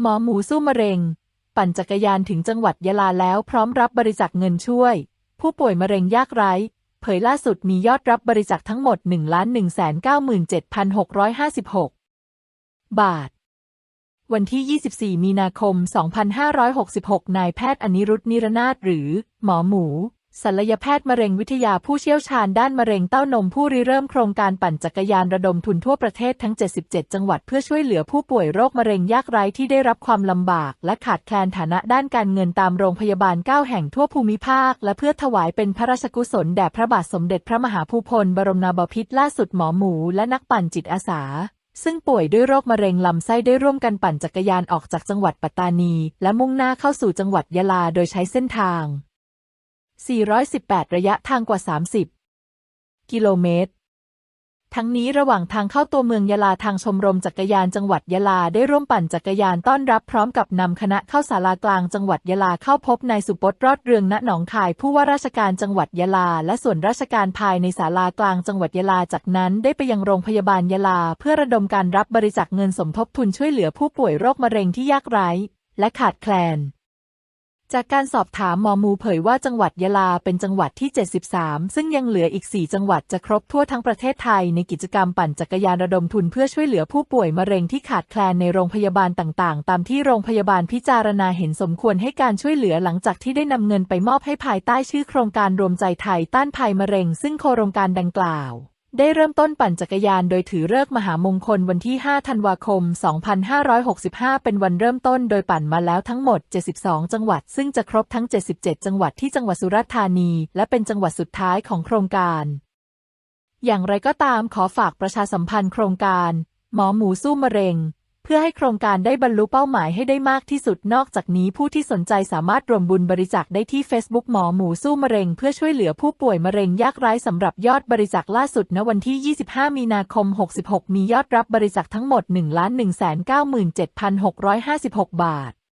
หมอหมูสู้มะเร็ง ปั่นจักรยานถึงจังหวัดยะลาแล้วพร้อมรับบริจาคเงินช่วย ผู้ป่วยมะเร็งยากไร้ เผยล่าสุดมียอดรับบริจาคทั้งหมด 1 1 9 7 6 5 6 บาท วันที่ 24 มีนาคม 2566 นายแพทย์อนิรุทธนิรนาถหรือ หมอหมู ศัลยแพทย์มะเร็งวิทยาผู้เชี่ยวชาญด้านมะเร็งเต้านมผู้ริเริ่มโครงการปั่นจักรยานระดมทุนทั่วประเทศทั้ง 77 จังหวัดเพื่อช่วยเหลือผู้ป่วยโรคมะเร็งยากไร้ที่ได้รับความลำบาก และขาดแคลนฐานะด้านการเงินตามโรงพยาบาล 9 แห่งทั่วภูมิภาค และเพื่อถวายเป็นพระราชกุศลแด่พระบาทสมเด็จพระมหาภูพลบรมนาถบพิตรล่าสุดหมอหมู และนักปั่นจิตอาสาซึ่งป่วยด้วยโรคมะเร็งลำไส้ได้ร่วมกันปั่นจักรยานออกจากจังหวัดปัตตานี และมุ่งหน้าเข้าสู่จังหวัดยะลาโดยใช้เส้นทาง 418 ระยะทางกว่า 30 กิโลเมตร ทั้งนี้ระหว่างทางเข้าตัวเมืองยะลาทางชมรมจักรยานจังหวัดยะลาได้ร่วมปั่นจักรยานต้อนรับพร้อมกับนำคณะเข้าศาลากลางจังหวัดยะลาเข้าพบนายสุพจน์รอดเรืองณหนองคาย ผู้ว่าราชการจังหวัดยะลา และส่วนราชการภายในศาลากลางจังหวัดยะลาจากนั้นได้ไปยังโรงพยาบาลยะลา เพื่อระดมการรับบริจาคเงินสมทบทุนช่วยเหลือผู้ป่วยโรคมะเร็งที่ยากไร้ และขาดแคลน จากการสอบถามหมอมูเผยว่าจังหวัดยะลาเป็นจังหวัดที่ 73 ซึ่งยังเหลืออีก 4 จังหวัดจะครบทั่วทั้งประเทศไทยในกิจกรรมปั่นจักรยานระดมทุนเพื่อช่วยเหลือผู้ป่วยมะเร็งที่ขาดแคลนในโรงพยาบาลต่างๆ ตามที่โรงพยาบาลพิจารณาเห็นสมควรให้การช่วยเหลือหลังจากที่ได้นำเงินไปมอบให้ภายใต้ชื่อโครงการรวมใจไทยต้านภัยมะเร็ง ซึ่งโครงการดังกล่าว ได้เริ่มต้นปั่นจักรยานโดยถือเลิกมหามงคลวันที่ 5 ธันวาคม 2565 เป็นวันเริ่มต้นโดยปั่นมาแล้วทั้งหมด 72 จังหวัด ซึ่งจะครบทั้ง 77 จังหวัดที่จังหวัดสุราษฎร์ธานี และเป็นจังหวัดสุดท้ายของโครงการ อย่างไรก็ตามขอฝากประชาสัมพันธ์โครงการ หมอหมูสู้มะเร็ง เพื่อให้โครงการได้บรรลุเป้าหมายให้ได้มากที่สุดนอกจากนี้ผู้ที่สนใจสามารถรวมบุญบริจาคได้ที่ Facebook หมอหมูสู้มะเร็ง เพื่อช่วยเหลือผู้ป่วยมะเร็งยากไร้สำหรับยอดบริจาคล่าสุดณวันที่ 25 มีนาคม 66 มียอดรับบริจาคทั้งหมด 1 1 9 7 6 5 6 บาท